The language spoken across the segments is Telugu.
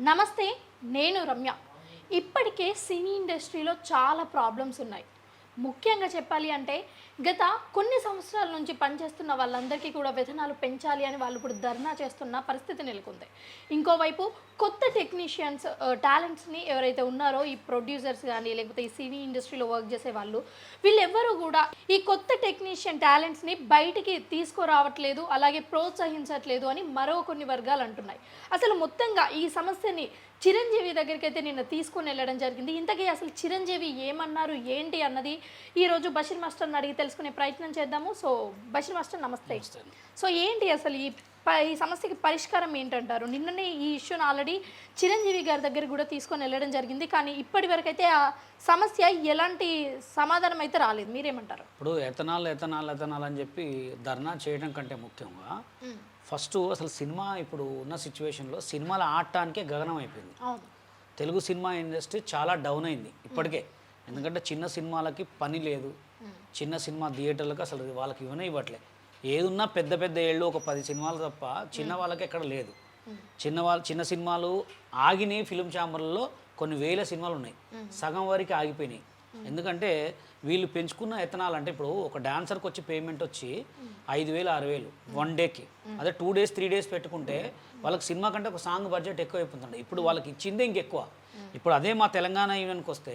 నమస్తే నేను రమ్య. ఇప్పటికే సినీ ఇండస్ట్రీలో చాలా ప్రాబ్లమ్స్ ఉన్నాయి. ముఖ్యంగా చెప్పాలి అంటే గత కొన్ని సంవత్సరాల నుంచి పనిచేస్తున్న వాళ్ళందరికీ కూడా వేతనాలు పెంచాలి అని వాళ్ళు ఇప్పుడు ధర్నా చేస్తున్న పరిస్థితి నెలకొంది. ఇంకోవైపు కొత్త టెక్నీషియన్స్ టాలెంట్స్ని ఎవరైతే ఉన్నారో ఈ ప్రొడ్యూసర్స్ కానీ లేకపోతే ఈ సినీ ఇండస్ట్రీలో వర్క్ చేసే వాళ్ళు వీళ్ళెవ్వరూ కూడా ఈ కొత్త టెక్నీషియన్ టాలెంట్స్ని బయటికి తీసుకురావట్లేదు అలాగే ప్రోత్సహించట్లేదు అని మరో కొన్ని వర్గాలు అంటున్నాయి. అసలు మొత్తంగా ఈ సమస్యని చిరంజీవి దగ్గరికి అయితే నిన్న తీసుకొని వెళ్ళడం జరిగింది. ఇంతకీ అసలు చిరంజీవి ఏమన్నారు ఏంటి అన్నది ఈరోజు బషీర్ మాస్టర్ని అడిగి తెలుసుకునే ప్రయత్నం చేద్దాము. సో బషీర్ మాస్టర్ నమస్తే. సో ఏంటి అసలు ఈ ఈ సమస్యకి పరిష్కారం ఏంటంటారు? నిన్ననే ఈ ఇష్యూని ఆల్రెడీ చిరంజీవి గారి దగ్గర కూడా తీసుకొని వెళ్ళడం జరిగింది. కానీ ఇప్పటి వరకు అయితే ఆ సమస్య ఎలాంటి సమాధానం అయితే రాలేదు. మీరేమంటారు? ఇప్పుడు ఎథనాల్ ఎథనాల్ ఎథనాల్ అని చెప్పి ధర్నా చేయడం కంటే ముఖ్యంగా ఫస్ట్ అసలు సినిమా ఇప్పుడు ఉన్న సిచ్యువేషన్లో సినిమాలు ఆడటానికే గగనం అయిపోయింది. తెలుగు సినిమా ఇండస్ట్రీ చాలా డౌన్ అయింది ఇప్పటికే. ఎందుకంటే చిన్న సినిమాలకి పని లేదు. చిన్న సినిమా థియేటర్లకు అసలు వాళ్ళకి ఇవన్నీ ఇవ్వట్లే. ఏదున్నా పెద్ద పెద్ద ఏళ్ళు ఒక పది సినిమాలు తప్ప చిన్న వాళ్ళకి ఎక్కడ లేదు. చిన్న వాళ్ళు చిన్న సినిమాలు ఆగినాయి ఫిలిం ఛాంబర్లలో కొన్ని వేల సినిమాలు ఉన్నాయి. సగం వరకు ఆగిపోయినాయి. ఎందుకంటే వీళ్ళు పెంచుకున్న ఎత్తనాలు అంటే ఇప్పుడు ఒక డాన్సర్కి వచ్చి పేమెంట్ వచ్చి ఐదు వేలు ఆరు వేలు వన్ డేకి. అదే టూ డేస్ త్రీ డేస్ పెట్టుకుంటే వాళ్ళకి సినిమా కంటే ఒక సాంగ్ బడ్జెట్ ఎక్కువ అయిపోతుంది ఇప్పుడు వాళ్ళకి ఇచ్చిందే ఇంకెక్కువ. ఇప్పుడు అదే మా తెలంగాణ ఈవెంట్కి వస్తే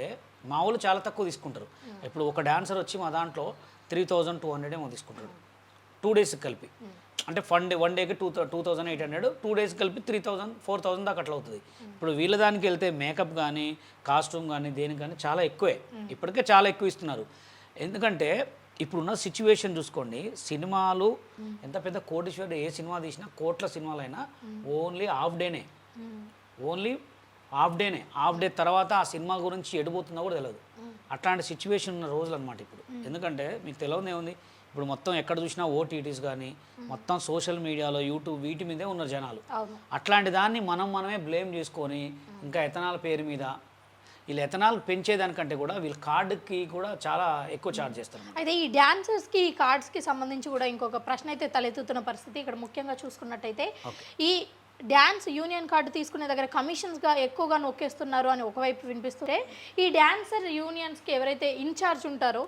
మా వాళ్ళు చాలా తక్కువ తీసుకుంటారు. ఇప్పుడు ఒక డాన్సర్ వచ్చి మా దాంట్లో త్రీ థౌజండ్ టూ హండ్రెడ్ ఏమో తీసుకుంటాడు. టూ డేస్కి కలిపి. అంటే వన్ డే వన్ డేకి two two thousand eight hundred two days కలిపి త్రీ థౌజండ్ ఫోర్ థౌజండ్ దాకా అట్లా అవుతుంది. ఇప్పుడు వీళ్ళ దానికి వెళ్తే మేకప్ కానీ కాస్ట్యూమ్ కానీ దేనికి కానీ చాలా ఎక్కువే. ఇప్పటికే చాలా ఎక్కువ ఇస్తున్నారు. ఎందుకంటే ఇప్పుడున్న సిచ్యువేషన్ చూసుకోండి సినిమాలు ఎంత పెద్ద కోటీశ్వరుడు ఏ సినిమా తీసినా కోట్ల సినిమాలైనా ఓన్లీ హాఫ్ డేనే. ఓన్లీ హాఫ్ డేనే. హాఫ్ డే తర్వాత ఆ సినిమా గురించి ఎడిపోతుందో కూడా తెలియదు అట్లాంటి సిచ్యువేషన్ ఉన్న రోజులు అనమాట ఇప్పుడు. ఎందుకంటే మీకు తెలియదు ఏముంది ఇప్పుడు మొత్తం ఎక్కడ చూసినా ఓటీటీస్ కానీ మొత్తం సోషల్ మీడియాలో యూట్యూబ్ వీటి మీదే ఉన్నారు జనాలు. అట్లాంటి దాన్ని మనం మనమే బ్లేమ్ చేసుకొని ఇంకా ఎథనాల్ పేరు మీద వీళ్ళు ఎథనాల్ పెంచేదానికంటే కూడా వీళ్ళ కార్డుకి కూడా చాలా ఎక్కువ ఛార్జ్ చేస్తారు. అయితే ఈ డాన్సర్స్కి ఈ కార్డ్స్కి సంబంధించి కూడా ఇంకొక ప్రశ్న అయితే తలెత్తుతున్న పరిస్థితి ఇక్కడ ముఖ్యంగా చూసుకున్నట్టయితే ఈ డ్యాన్స్ యూనియన్ కార్డు తీసుకునే దగ్గర కమిషన్స్గా ఎక్కువగా నొక్కేస్తున్నారు అని ఒకవైపు వినిపిస్తుంటే ఈ డాన్సర్ యూనియన్స్కి ఎవరైతే ఇన్ఛార్జ్ ఉంటారో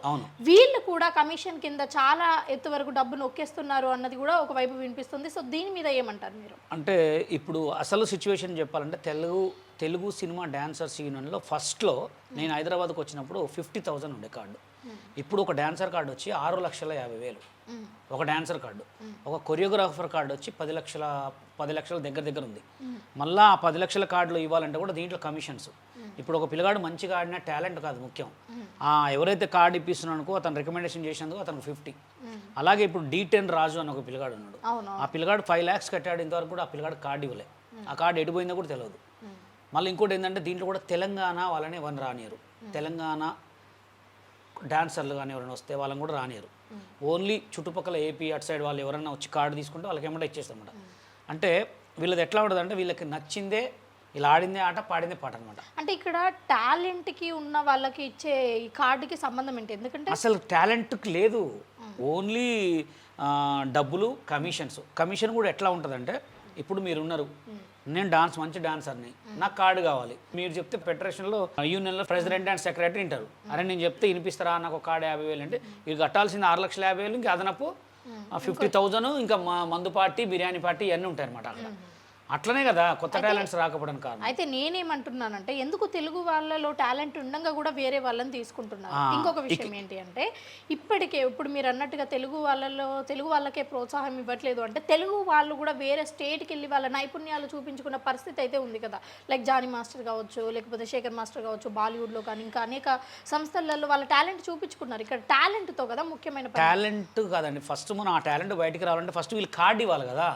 వీళ్ళు కూడా కమిషన్ కింద చాలా ఎత్తు వరకు డబ్బు నొక్కేస్తున్నారు అన్నది కూడా ఒకవైపు వినిపిస్తుంది. సో దీని మీద ఏమంటారు మీరు? అంటే ఇప్పుడు అసలు సిచ్యువేషన్ చెప్పాలంటే తెలుగు తెలుగు సినిమా డాన్సర్స్ యూనియన్లో ఫస్ట్లో నేను హైదరాబాద్కి వచ్చినప్పుడు ఫిఫ్టీ థౌజండ్ ఉండే కార్డు. ఇప్పుడు ఒక డాన్సర్ కార్డు వచ్చి ఆరు లక్షల యాభై వేలు. ఒక డాన్సర్ కార్డు. ఒక కొరియోగ్రాఫర్ కార్డు వచ్చి పది లక్షల పది లక్షల దగ్గర దగ్గర ఉంది. మళ్ళీ ఆ పది లక్షల కార్డులు ఇవ్వాలంటే కూడా దీంట్లో కమిషన్స్. ఇప్పుడు ఒక పిల్లగాడు మంచిగా ఆడిన టాలెంట్ కాదు ముఖ్యం. ఆ ఎవరైతే కార్డు ఇప్పిస్తున్నానుకో అతను రికమెండేషన్ చేసినందుకు అతనికి ఫిఫ్టీ. అలాగే ఇప్పుడు డి టెన్ రాజు అని ఒక పిల్లగాడు ఉన్నాడు. ఆ పిల్లగాడు ఫైవ్ ల్యాక్స్ కట్టాడు ఇంతవరకు కూడా ఆ పిల్లగాడు కార్డు ఇవ్వలే. ఆ కార్డు ఎడిపోయిందో కూడా తెలియదు మళ్ళీ ఇంకోటి ఏంటంటే దీంట్లో కూడా తెలంగాణ వాళ్ళని ఎవరిని రానియరు. తెలంగాణ డాన్సర్లు కానీ ఎవరైనా వస్తే వాళ్ళని కూడా రానియరు. ఓన్లీ చుట్టుపక్కల ఏపీ అటు సైడ్ వాళ్ళు ఎవరైనా వచ్చి కార్డు తీసుకుంటే వాళ్ళకి ఏమంటే ఇచ్చేస్తారన్నమాట. అంటే వీళ్ళది ఎట్లా ఉంటుంది అంటే వీళ్ళకి నచ్చిందే ఇలా ఆడిందే ఆట పాడిందే పాట అనమాట అంటే ఇక్కడ టాలెంట్కి ఉన్న వాళ్ళకి ఇచ్చే ఈ కార్డుకి సంబంధం ఏంటి? ఎందుకంటే అసలు టాలెంట్కి లేదు. ఓన్లీ డబ్బులు కమిషన్స్. కమిషన్ కూడా ఎట్లా ఉంటుందంటే ఇప్పుడు మీరు ఉన్నారు. నేను డాన్స్ మంచి డాన్సర్ని. నాకు కార్డు కావాలి. మీరు చెప్తే ఫెడరేషన్లో యూనియన్లో ప్రెసిడెంట్ అండ్ సెక్రటరీ ఉంటారు. అరే నేను చెప్తే వినిపిస్తారా? నాకు ఒక కార్డు యాభై వేలు అంటే వీళ్ళు కట్టాల్సింది ఆరు లక్షల యాభై వేలు ఇంకా అదనపు ఫిఫ్టీ థౌజండ్ ఇంకా మందు పార్టీ బిర్యానీ పార్టీ ఇవన్నీ ఉంటాయి అనమాట అక్కడ అట్లనే కదా కొత్త టాలెంట్స్ రాకపోవడానికి కారణం. అయితే నేనేమంటున్నానంటే ఎందుకు తెలుగు వాళ్ళలో టాలెంట్ ఉండగా కూడా వేరే వాళ్ళని తీసుకుంటున్నారు? ఇంకొక విషయం ఏంటి అంటే ఇప్పటికే ఇప్పుడు మీరు అన్నట్టుగా తెలుగు వాళ్ళలో తెలుగు వాళ్ళకే ప్రోత్సాహం ఇవ్వట్లేదు అంటే తెలుగు వాళ్ళు కూడా వేరే స్టేట్కి వెళ్ళి వాళ్ళ నైపుణ్యాలు చూపించుకున్న పరిస్థితి అయితే ఉంది కదా. లైక్ జానీ మాస్టర్ కావచ్చు లేకపోతే శేఖర్ మాస్టర్ కావచ్చు బాలీవుడ్లో కానీ ఇంకా అనేక సంస్థలలో వాళ్ళ టాలెంట్ చూపించుకున్నారు. ఇక్కడ టాలెంట్తో కదా ముఖ్యమైన. టాలెంట్ కాదండి. ఫస్ట్ మనం ఆ టాలెంట్ బయటికి రావాలంటే ఫస్ట్ వీళ్ళు కార్డు ఇవ్వాలి కదా.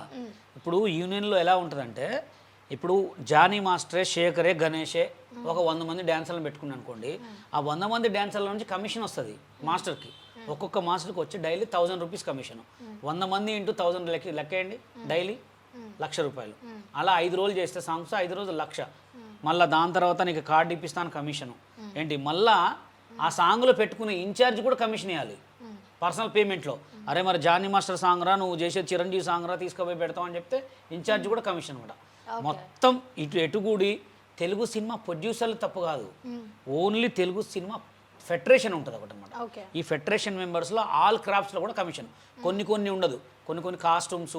ఇప్పుడు యూనియన్లో ఎలా ఉంటుందంటే ఇప్పుడు జానీ మాస్టరే శేఖరే గణేషే ఒక వంద మంది డ్యాన్సర్లను పెట్టుకున్నాను అనుకోండి ఆ వంద మంది డ్యాన్సర్ల నుంచి కమిషన్ వస్తుంది మాస్టర్కి. ఒక్కొక్క మాస్టర్కి వచ్చి డైలీ థౌజండ్ రూపీస్ కమిషన్. వంద మంది ఇంటూ థౌజండ్ లెక్క లెక్కేయండి? డైలీ లక్ష రూపాయలు. అలా ఐదు రోజులు చేస్తే సాంగ్స్ ఐదు రోజులు లక్ష. మళ్ళీ దాని తర్వాత నీకు కార్డు ఇప్పిస్తాను కమిషను. ఏంటి? మళ్ళా ఆ సాంగ్లో పెట్టుకునే ఇన్ఛార్జ్ కూడా కమిషన్ ఇవ్వాలి పర్సనల్ పేమెంట్లో. అరే మరి జానీ మాస్టర్ సాంగ్ రా నువ్వు చేసే చిరంజీవి సాంగ్ రా తీసుకుపోయి పెడతావు అని చెప్తే ఇన్ఛార్జ్ కూడా కమిషన్ అనమాట. మొత్తం ఇటు ఎటుగూడి తెలుగు సినిమా ప్రొడ్యూసర్లు తప్పు కాదు. ఓన్లీ తెలుగు సినిమా ఫెడరేషన్ ఉంటుంది ఒకటి అనమాట ఈ ఫెడరేషన్ మెంబర్స్లో ఆల్ క్రాఫ్ట్స్లో కూడా కమిషన్. కొన్ని కొన్ని ఉండదు. కొన్ని కొన్ని కాస్ట్యూమ్స్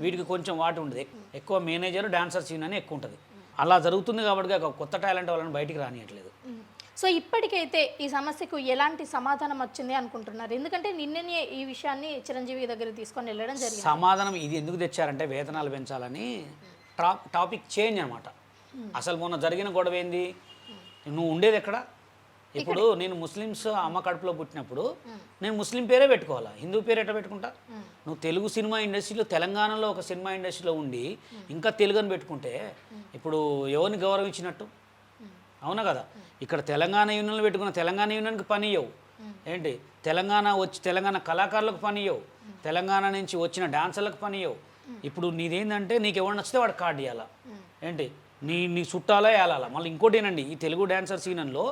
వీటికి కొంచెం వాటి ఉండదు. ఎక్- ఎక్కువ మేనేజర్ డాన్సర్ సీన్ అని ఎక్కువ ఉంటుంది. అలా జరుగుతుంది కాబట్టి కొత్త టాలెంట్ వాళ్ళని బయటికి రానియట్లేదు. సో ఇప్పటికైతే ఈ సమస్యకు ఎలాంటి సమాధానం వచ్చింది అనుకుంటున్నారు? ఎందుకంటే నిన్ననే ఈ విషయాన్ని చిరంజీవి దగ్గర తీసుకొని వెళ్ళడం జరిగింది. సమాధానం ఇది ఎందుకు తెచ్చారంటే వేతనాలు పెంచాలని టాప్ టాపిక్ చేంజ్ అనమాట అసలు మొన్న జరిగిన గొడవ ఏంది? నువ్వు ఉండేది ఎక్కడ? ఇప్పుడు నేను ముస్లిమ్స్ అమ్మ కడుపులో పుట్టినప్పుడు నేను ముస్లిం పేరే పెట్టుకోవాలా? హిందూ పేరు ఎట్లా పెట్టుకుంటా నువ్వు తెలుగు సినిమా ఇండస్ట్రీలో తెలంగాణలో ఒక సినిమా ఇండస్ట్రీలో ఉండి ఇంకా తెలుగు అని పెట్టుకుంటే ఇప్పుడు ఎవరిని గౌరవించినట్టు? అవునా కదా? ఇక్కడ తెలంగాణ యూనియన్లు పెట్టుకున్న తెలంగాణ యూనియన్కి పని ఇవ్వవు ఏంటి? తెలంగాణ వచ్చి తెలంగాణ కళాకారులకు పని ఇవ్వవు తెలంగాణ నుంచి వచ్చిన డాన్సర్లకు పని ఇవ్వవు ఇప్పుడు నీదేంటంటే నీకు ఎవరు నచ్చితే వాడు కార్డు ఇవ్వాలా ఏంటి? నీ నీ చుట్టాలా వేయాలా మళ్ళీ ఇంకోటి ఏనండి ఈ తెలుగు డాన్సర్ సీజన్లో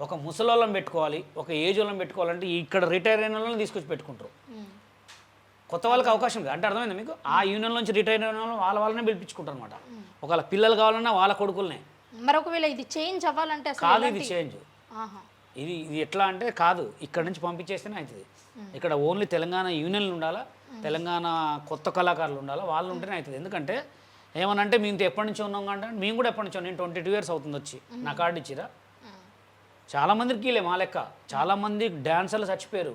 ఒక ముసలోళ్ళం పెట్టుకోవాలి ఒక ఏజ్ వాళ్ళని పెట్టుకోవాలంటే ఇక్కడ రిటైర్ అయిన వాళ్ళని తీసుకొచ్చి పెట్టుకుంటారు. కొత్త వాళ్ళకి అవకాశం లేదు. అంటే అర్థమైంది మీకు? ఆ యూనియన్ నుంచి రిటైర్ అయిన వాళ్ళు వాళ్ళ వాళ్ళనే పిలిపించుకుంటారు అనమాట ఒకవేళ పిల్లలు కావాలన్నా వాళ్ళ కొడుకులనే. మరి ఒకవేళ ఇది చేంజ్ అవ్వాలంటే కాదు ఇది చేంజ్. ఇది ఇది ఎట్లా అంటే కాదు ఇక్కడ నుంచి పంపించేస్తేనే అవుతుంది. ఇక్కడ ఓన్లీ తెలంగాణ యూనియన్లు ఉండాలా తెలంగాణ కొత్త కళాకారులు ఉండాలా వాళ్ళు ఉంటేనే అవుతుంది. ఎందుకంటే ఏమనంటే మేము ఎప్పటి నుంచి ఉన్నాం అంటే మేము కూడా ఎప్పటి నుంచో నేను ట్వంటీ టూ ఇయర్స్ అవుతుంది వచ్చి నా కార్డు ఇచ్చిరా? చాలా మందికి లే మా లెక్క. చాలా మంది డాన్సర్లు చచ్చిపోయారు.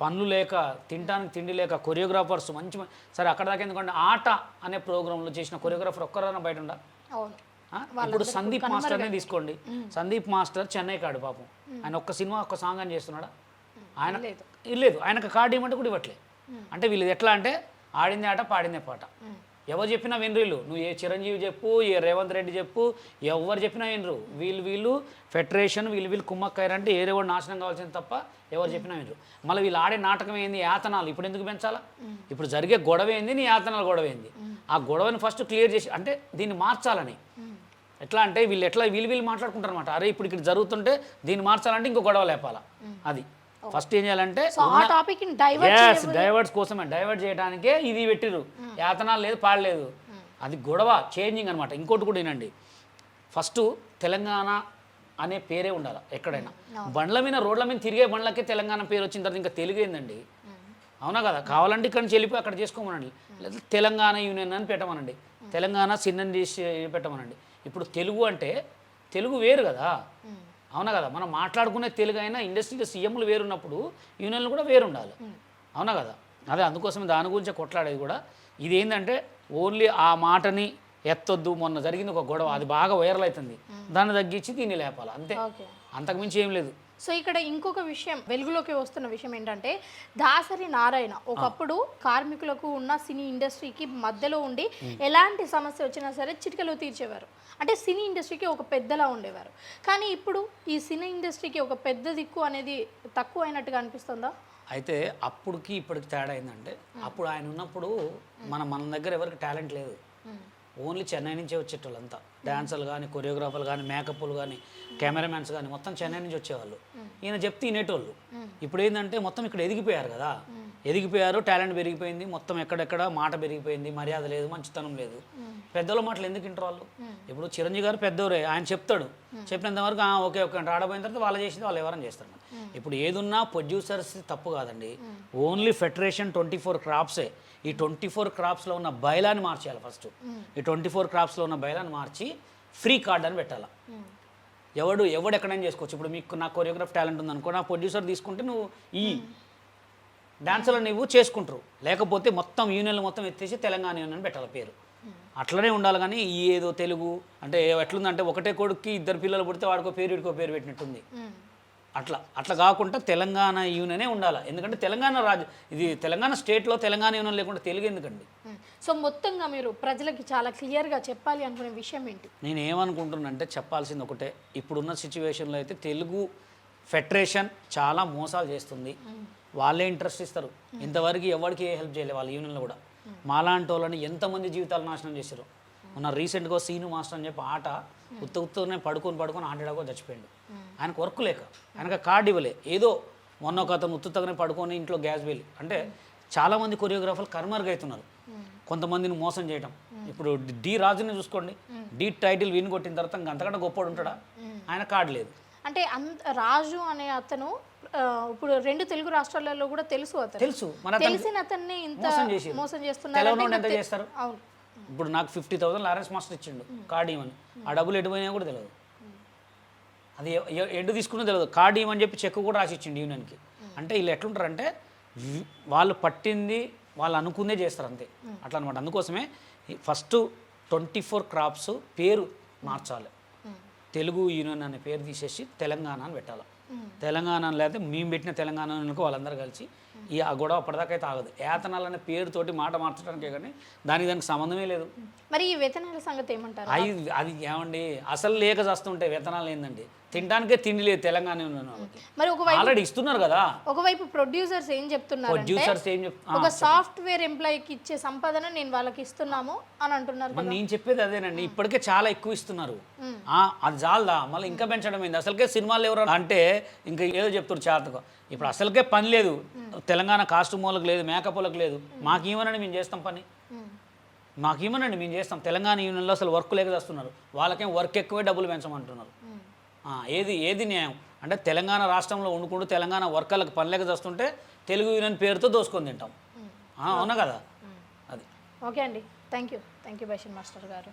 పనులు లేక తినడానికి తిండి లేక కొరియోగ్రాఫర్స్ మంచి సరే అక్కడ దాకా ఎందుకంటే ఆట అనే ప్రోగ్రాంలో చేసిన కొరియోగ్రాఫర్ ఒక్కరైనా బయట ఉండా? అవును. ఆ? ఇప్పుడు సందీప్ మాస్టర్నే తీసుకోండి. సందీప్ మాస్టర్ చెన్నై కాడు పాపం. ఆయన ఒక్క సినిమా ఒక్క సాంగ్ అని చేస్తున్నాడా? ఆయన లేదు. ఆయనకు కార్డు ఇవ్వమంటే కూడా ఇవ్వట్లే. అంటే వీళ్ళది ఎట్లా అంటే ఆడిందే ఆట పాడిందే పాట. ఎవరు చెప్పినా వినరు నువ్వు ఏ చిరంజీవి చెప్పు ఏ రేవంత్ రెడ్డి చెప్పు ఎవరు చెప్పినా వినరు. వీళ్ళు వీళ్ళు ఫెడరేషన్ వీళ్ళు వీళ్ళు కుమ్మక్కయ్యారంటే ఏదో నాశనం కావాల్సింది తప్ప ఎవరు చెప్పినా వినరు. మళ్ళీ వీళ్ళు ఆడే నాటకం ఏంది? యాతనాలు. ఇప్పుడు ఎందుకు పెంచాలా? ఇప్పుడు జరిగే గొడవ ఏంది? నీ యాతనాలు గొడవ ఏంది? ఆ గొడవని ఫస్ట్ క్లియర్ చేసి అంటే దీన్ని మార్చాలని. ఎట్లా అంటే వీళ్ళు ఎట్లా వీళ్ళు వీళ్ళు మాట్లాడుకుంటారు అనమాట అరే ఇప్పుడు ఇక్కడ జరుగుతుంటే దీన్ని మార్చాలంటే ఇంకో గొడవ లేపాలా. అది. ఫస్ట్ ఏం చేయాలంటే డైవర్ట్స్ కోసమే. డైవర్ట్ చేయడానికే ఇది పెట్టిరు యాతనాలు లేదు పాడలేదు అది గొడవ చేంజింగ్ అనమాట ఇంకోటి కూడా వినండి. ఫస్ట్ తెలంగాణ అనే పేరే ఉండాలి ఎక్కడైనా. బండ్ల మీద రోడ్ల మీద తిరిగే బండ్లకే తెలంగాణ పేరు వచ్చిన తర్వాత ఇంకా తెలుగు ఏందండి? అవునా కదా? కావాలంటే ఇక్కడ నుంచి వెళ్ళిపోయి అక్కడ చేసుకోమనండి. లేదా తెలంగాణ యూనియన్ అని పెట్టమనండి. తెలంగాణ చిన్న చేసి పెట్టమనండి. ఇప్పుడు తెలుగు అంటే తెలుగు వేరు కదా. అవునా కదా? మనం మాట్లాడుకునే తెలుగు అయినా ఇండస్ట్రీలో సీఎంలు వేరున్నప్పుడు యూనియన్లు కూడా వేరు ఉండాలి అవునా కదా? అదే అందుకోసం దాని గురించి కొట్లాడేది కూడా. ఇది ఏంటంటే ఓన్లీ ఆ మాటని ఎత్తొద్దు. మొన్న జరిగింది ఒక గొడవ. అది బాగా వైరల్ అవుతుంది. దాన్ని తగ్గించి దీన్ని లేపాలి. అంతే. అంతకుమించి ఏం లేదు. సో ఇక్కడ ఇంకొక విషయం వెలుగులోకి వస్తున్న విషయం ఏంటంటే దాసరి నారాయణ ఒకప్పుడు కార్మికులకు ఉన్న సినీ ఇండస్ట్రీకి మధ్యలో ఉండి ఎలాంటి సమస్య వచ్చినా సరే చిటికలో తీర్చేవారు. అంటే సినీ ఇండస్ట్రీకి ఒక పెద్దలా ఉండేవారు. కానీ ఇప్పుడు ఈ సినీ ఇండస్ట్రీకి ఒక పెద్ద దిక్కు అనేది తక్కువ అయినట్టుగా అనిపిస్తుందా? అయితే అప్పుడుకి ఇప్పటికి తేడా ఏంటంటే అప్పుడు ఆయన ఉన్నప్పుడు మన మన దగ్గర ఎవరికి టాలెంట్ లేదు. ఓన్లీ చెన్నై నుంచే వచ్చేటోళ్ళంతా. డాన్సర్లు కానీ కొరియోగ్రాఫర్లు కానీ మేకప్లు కానీ కెమెరామ్యాన్స్ కానీ మొత్తం చెన్నై నుంచి వచ్చేవాళ్ళు. ఈయన చెప్తే వినేటోళ్ళు. ఇప్పుడు ఏంటంటే మొత్తం ఇక్కడ ఎదిగిపోయారు కదా. ఎదిగిపోయారు టాలెంట్ పెరిగిపోయింది మొత్తం ఎక్కడెక్కడ మాట పెరిగిపోయింది మర్యాద లేదు మంచితనం లేదు. పెద్దోళ్ళ మాటలు ఎందుకు వింటారు వాళ్ళు? ఇప్పుడు చిరంజీవి గారు పెద్దోరే ఆయన చెప్తాడు. చెప్పినంత వరకు ఓకే ఓకే అంటే ఆడపోయిన తర్వాత వాళ్ళు చేసింది వాళ్ళు ఎవరైనా చేస్తారు. ఇప్పుడు ఏదున్నా ప్రొడ్యూసర్స్ తప్పు కాదండి. ఓన్లీ ఫెడరేషన్ ట్వంటీ ఫోర్ క్రాప్సే. ఈ ట్వంటీ ఫోర్ క్రాప్స్లో ఉన్న బయలాన్ని మార్చేయాలి ఫస్ట్. ఈ ట్వంటీ ఫోర్ క్రాప్స్లో ఉన్న బయలాన్ని మార్చి ఫ్రీ కార్డ్ అని పెట్టాలి. ఎవడు ఎవడు ఎక్కడైనా చేసుకోవచ్చు. ఇప్పుడు మీకు నా కొరియోగ్రాఫ్ టాలెంట్ ఉందనుకో నా ప్రొడ్యూసర్ తీసుకుంటే నువ్వు ఈ డాన్సులు నువ్వు చేసుకుంటారు. లేకపోతే మొత్తం యూనియన్లు మొత్తం ఎత్తేసి తెలంగాణ యూనియన్ పెట్టాలి పేరు. అట్లనే ఉండాలి కానీ ఈ ఏదో తెలుగు అంటే ఎట్లుందంటే ఒకటే కొడుక్కి ఇద్దరు పిల్లలు పుడితే వాడికో పేరు వీడికో పేరు పెట్టినట్టుంది. అట్లా అట్లా కాకుండా తెలంగాణ యూనియనే ఉండాలి. ఎందుకంటే తెలంగాణ రాజు ఇది తెలంగాణ స్టేట్లో తెలంగాణ యూనియన్ లేకుండా తెలుగు ఎందుకండి? సో మొత్తంగా మీరు ప్రజలకి చాలా క్లియర్గా చెప్పాలి అనుకునే విషయం ఏంటి? నేను ఏమనుకుంటున్నానంటే చెప్పాల్సింది ఒకటే. ఇప్పుడున్న సిచ్యువేషన్లో అయితే తెలుగు ఫెడరేషన్ చాలా మోసాలు చేస్తుంది. వాళ్ళే ఇంట్రెస్ట్ ఇస్తారు. ఇంతవరకు ఎవరికి ఏ హెల్ప్ చేయలేదు వాళ్ళ యూనియన్లో కూడా. మాలాంటి వాళ్ళని ఎంతమంది జీవితాలు నాశనం చేశారు? మొన్న రీసెంట్గా సీను మాస్టర్ అని చెప్పి ఆట ఉత్త ఉత్తనే పడుకొని పడుకొని ఆటడాకో చచ్చిపోయాడు. ఆయనకు వర్క్ లేక ఆయనకు కార్డు ఇవ్వలే. ఏదో మొన్న ఒక అతను ఉత్తుతగానే పడుకొని ఇంట్లో గ్యాస్ బిల్ అంటే చాలామంది కొరియోగ్రాఫర్లు కర్మరుగా అవుతున్నారు. కొంతమందిని మోసం చేయటం. ఇప్పుడు డి రాజుని చూసుకోండి. డి టైటిల్ విన్ కొట్టిన తర్వాత ఇంకా అంతకంటే గొప్పడు ఉంటాడా? ఆయన కార్డు లేదు. అంటే అంత రాజు అనే అతను ఇప్పుడు రెండు తెలుగు రాష్ట్రాలలో కూడా తెలుసు అతను. తెలుసు. మన తెలిసిన అతన్ని ఇంత మోసం చేస్తున్నారు చేస్తారు? అవును. ఇప్పుడు నాకు ఫిఫ్టీ థౌసండ్ లారెన్స్ మాస్టర్ ఇచ్చిండు. కార్డు ఇవ్వని ఆ డబ్బులు ఎటు పోయినా కూడా తెలియదు అది ఎటు తీసుకున్నా తెలియదు కార్డు ఇవ్వని చెప్పి చెక్ కూడా రాసి ఇచ్చిండు యూనియన్కి. అంటే వీళ్ళు ఎట్లుంటారంటే వాళ్ళు పట్టింది వాళ్ళు అనుకుందే చేస్తారు అంతే. అట్లా అనమాట అందుకోసమే ఫస్ట్ ట్వంటీ ఫోర్ క్రాప్స్ పేరు మార్చాలి. తెలుగు యూనియన్ అనే పేరు తీసేసి తెలంగాణ అని పెట్టాలి. తెలంగాణ లేకపోతే మేము పెట్టిన తెలంగాణ అనుకో వాళ్ళందరూ కలిసి ఈ ఆ గొడవ అప్పటిదాకా అయితే ఆగదు. ఏతనాలు అనే పేరుతోటి మాట మార్చడానికే కానీ దానికి దానికి సంబంధమే లేదు. మరి ఈ వేతనాల సంగతి ఏమంటారు? అవి అది ఏమండి? అసలు లేక చేస్తుంటాయి వేతనాలు ఏందండి? తినడానికే తిండి లేదు తెలంగాణ మరి ఒకవైపు ఆల్రెడీ ఇస్తున్నారు కదా. ఒకవైపు ప్రొడ్యూసర్స్ ఏం చెప్తున్నారు ప్రొడ్యూసర్స్ ఏం ఒక సాఫ్ట్వేర్ ఎంప్లాయీకి ఇచ్చే సంపాదన నేను వాళ్ళకి ఇస్తున్నాము అని అంటున్నారు నేను చెప్పేది అదేనండి. ఇప్పటికే చాలా ఎక్కువ ఇస్తున్నారు. ఆ, అది చాలదా? మళ్ళీ ఇంకా పెంచడం ఏంది? అసలుకే సినిమాలు ఎవరు అంటే ఇంకా ఏదో చెప్తారు చేతకు ఇప్పుడు అసలుకే పని లేదు. తెలంగాణ కాస్ట్యూమ్ వాళ్ళకి లేదు మేకప్ వాళ్ళకి లేదు. మాకు ఏమనండి మేము చేస్తాం పని? ఉమ్. మాకు ఏమనండి మేము చేస్తాం? తెలంగాణ యూనియన్లో అసలు వర్క్ లేక చేస్తున్నారు. వాళ్ళకేం వర్క్ ఎక్కువే డబ్బులు పెంచమంటున్నారు. ఏది ఏది న్యాయం? అంటే తెలంగాణ రాష్ట్రంలో వండుకుంటూ తెలంగాణ వర్కర్లకు పని లేక చేస్తుంటే తెలుగు యూనియన్ పేరుతో దోసుకొని తింటాం. అవునా కదా? అది. ఓకే అండి. Thank you thank you master గారు.